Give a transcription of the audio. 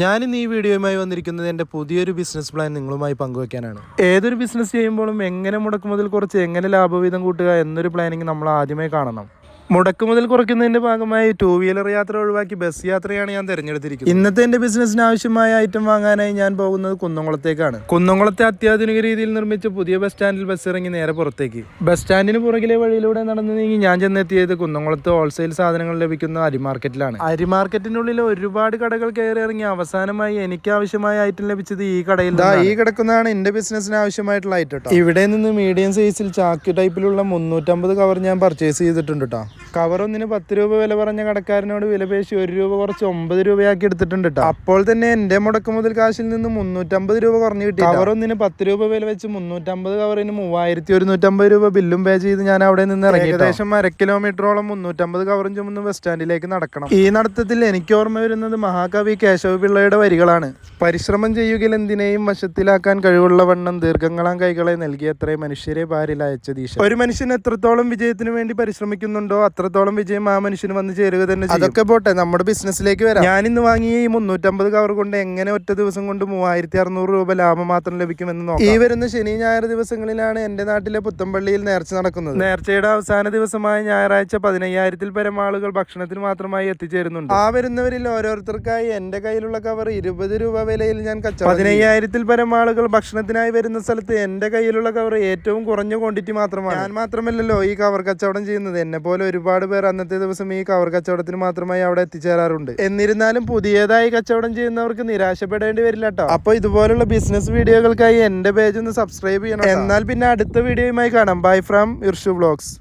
ഞാൻ ഇന്ന് ഈ വീഡിയോയുമായി വന്നിരിക്കുന്നത് എന്റെ പുതിയൊരു ബിസിനസ് പ്ലാൻ നിങ്ങളുമായി പങ്കുവയ്ക്കാനാണ് ഏതൊരു ബിസിനസ് ചെയ്യുമ്പോഴും എങ്ങനെ മുടക്കുമുതൽ കുറച്ച് എങ്ങനെ ലാഭവിധം കൂട്ടുക എന്നൊരു പ്ലാനിങ് നമ്മൾ ആദ്യമായി കാണണം. മുടക്കുമുതൽ കുറയ്ക്കുന്നതിന്റെ ഭാഗമായി ടൂ വീലർ യാത്ര ഒഴിവാക്കി ബസ് യാത്രയാണ് ഞാൻ തിരഞ്ഞെടുത്തിരിക്കുന്നത്. ഇന്നത്തെ എന്റെ ബിസിനസ്സിന് ആവശ്യമായ ഐറ്റം വാങ്ങാനായി ഞാൻ പോകുന്നത് കുന്നംകുളത്തേക്കാണ്. കുന്നംകുളത്തെ അത്യാധുനിക രീതിയിൽ നിർമ്മിച്ച പുതിയ ബസ് സ്റ്റാൻഡിൽ ബസ് ഇറങ്ങി നേരെ പുറത്തേക്ക്. ബസ് സ്റ്റാൻഡിന് പുറകിലെ വഴിയിലൂടെ നടന്നു നീങ്ങി ഞാൻ ചെന്നെത്തിയത് കുന്നംകുളത്ത് ഹോൾസെയിൽ സാധനങ്ങൾ ലഭിക്കുന്ന അരിമാർക്കറ്റിലാണ് അരിമാർക്കറ്റിനുള്ളിൽ അരി മാർക്കറ്റിനുള്ളിൽ ഒരുപാട് കടകൾ കയറി ഇറങ്ങി അവസാനമായി എനിക്ക് ആവശ്യമായ ഐറ്റം ലഭിച്ചത് ഈ കടയിൽ ഈ കിടക്കുന്നതാണ് എന്റെ ബിസിനസ്സിന് ആവശ്യമായിട്ടുള്ള ഐറ്റം. ഇവിടെ നിന്ന് മീഡിയം സൈസിൽ ചാക്ക് ടൈപ്പിലുള്ള മുന്നൂറ്റമ്പത് കവർ ഞാൻ പർച്ചേസ് ചെയ്തിട്ടുണ്ട് കേട്ടോ കവർ ഒന്നിന് പത്ത് രൂപ വില പറഞ്ഞ കടക്കാരനോട് വിലപേശി ഒരു രൂപ കുറച്ച് ഒമ്പത് രൂപയാക്കി എടുത്തിട്ടുണ്ട് കേട്ടോ അപ്പോൾ തന്നെ എന്റെ മുടക്ക് മുതൽ കാശിൽ നിന്ന് മുന്നൂറ്റമ്പത് രൂപ കുറഞ്ഞു കിട്ടി കവർ ഒന്നിന് പത്ത് രൂപ വില വെച്ച് മുന്നൂറ്റമ്പത് കവറിന് മൂവായിരത്തി ഒരുന്നൂറ്റമ്പത് രൂപ ബില്ലും പേ ചെയ്ത് ഞാൻ അവിടെ നിന്ന് ഇറങ്ങി ഏകദേശം അര കിലോമീറ്ററോളം മുന്നൂറ്റമ്പത് കവറും ചുമന്ന് ബസ് സ്റ്റാൻഡിലേക്ക് നടക്കണം. ഈ നടത്തത്തിൽ എനിക്ക് ഓർമ്മ വരുന്നത് മഹാകവി കേശവ പിള്ളയുടെ വരികളാണ്. പരിശ്രമം ചെയ്യുകിൽ എന്തിനേയും വശത്തിലാക്കാൻ കഴിവുള്ള വണ്ണം ദീർഘങ്ങളാം കൈകളെ നൽകിയത്രേ മനുഷ്യരെ ഭാര്യയിൽ അയച്ചതീശ ഒരു മനുഷ്യൻ എത്രത്തോളം വിജയത്തിന് വേണ്ടി പരിശ്രമിക്കുന്നുണ്ടോ അത്രത്തോളം വിജയം ആ മനുഷ്യന് വന്ന് ചേരുക തന്നെ. അതൊക്കെ പോട്ടെ നമ്മുടെ ബിസിനസ്സിലേക്ക് വരാം. ഞാൻ ഇന്ന് വാങ്ങിയ ഈ മുന്നൂറ്റമ്പത് കവർ കൊണ്ട് എങ്ങനെ ഒറ്റ ദിവസം കൊണ്ട് മൂവായിരത്തി അറുന്നൂറ് രൂപ ലാഭം മാത്രം ലഭിക്കുമെന്ന് നോക്കാം. ഈ വരുന്ന ശനി ഞായർ ദിവസങ്ങളിലാണ് എന്റെ നാട്ടിലെ പുത്തമ്പള്ളിയിൽ നേർച്ച നടക്കുന്നത്. നേർച്ചയുടെ അവസാന ദിവസമായ ഞായറാഴ്ച പതിനയ്യായിരത്തിൽ പരം ആളുകൾ ഭക്ഷണത്തിന് മാത്രമായി എത്തിച്ചേരുന്നുണ്ട്. ആ വരുന്നവരിൽ ഓരോരുത്തർക്കായി എന്റെ കയ്യിലുള്ള കവർ ഇരുപത് രൂപ വിലയിൽ ഞാൻ കച്ചവടം പതിനയ്യായിരത്തിൽ പരം ആളുകൾ ഭക്ഷണത്തിനായി വരുന്ന സ്ഥലത്ത് എന്റെ കയ്യിലുള്ള കവർ ഏറ്റവും കുറഞ്ഞ ക്വാണ്ടിറ്റി മാത്രമാണ്. ഞാൻ മാത്രമല്ലല്ലോ ഈ കവർ കച്ചവടം ചെയ്യുന്നത്. എന്നെ പോലെ ഒരുപാട് പേർ അന്നത്തെ ദിവസം ഈ കവർ കച്ചവടത്തിന് മാത്രമായി അവിടെ എത്തിച്ചേരാറുണ്ട്. എന്നിരുന്നാലും പുതിയതായി കച്ചവടം ചെയ്യുന്നവർക്ക് നിരാശപ്പെടേണ്ടി വരില്ല കേട്ടോ അപ്പൊ ഇതുപോലുള്ള ബിസിനസ് വീഡിയോകൾക്കായി എന്റെ പേജ് ഒന്ന് സബ്സ്ക്രൈബ് ചെയ്യണം എന്നാൽ പിന്നെ അടുത്ത വീഡിയോയുമായി കാണാം. Bye from ഇർഷു vlogs